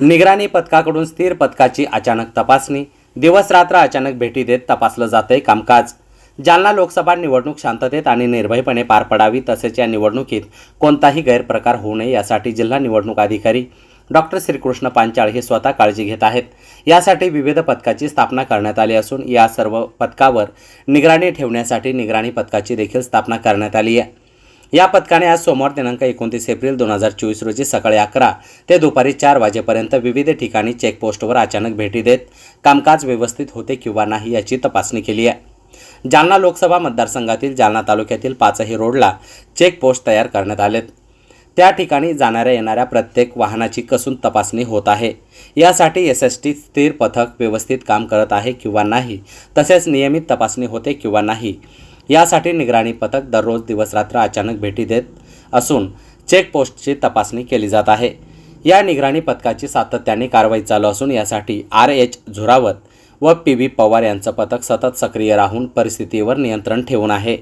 निगराणी पथकाकडून स्थिर पथकाची अचानक तपासणी. दिवस रात्र अचानक भेटी देत तपासलं जातंय कामकाज. जालना लोकसभा निवडणूक शांततेत आणि निर्भयपणे पार पडावी तसेच या निवडणुकीत कोणताही गैरप्रकार होऊ नये यासाठी जिल्हा निवडणूक अधिकारी डॉक्टर श्रीकृष्ण पांचाळ हे स्वतः काळजी घेत आहेत. यासाठी विविध पथकाची स्थापना करण्यात आली असून या सर्व पथकावर निगराणी ठेवण्यासाठी निगराणी पथकाची देखील स्थापना करण्यात आली आहे. या पथकाने आज सोमवार दिनांक एकोणतीस एप्रिल दोन हजार चोवीस रोजी सकाळी अकरा ते दुपारी चार वाजेपर्यंत विविध ठिकाणी चेकपोस्टवर अचानक भेटी देत कामकाज व्यवस्थित होते किंवा नाही याची तपासणी केली आहे. जालना लोकसभा मतदारसंघातील जालना तालुक्यातील पाचही रोडला चेकपोस्ट तयार करण्यात आलेत. त्या ठिकाणी जाणाऱ्या येणाऱ्या प्रत्येक वाहनाची कसून तपासणी होत आहे. यासाठी एस एस टी स्थिर पथक व्यवस्थित काम करत आहे किंवा नाही तसेच नियमित तपासणी होते किंवा नाही यासाठी निगराणी पथक दररोज दिवसरात्र अचानक भेटी देत असून चेकपोस्टची तपासणी केली जात आहे. या निगराणी पथकाची सातत्याने कारवाई चालू असून यासाठी आर एच झुरावत व पी व्ही पवार यांचं पथक सतत सक्रिय राहून परिस्थितीवर नियंत्रण ठेवून आहे.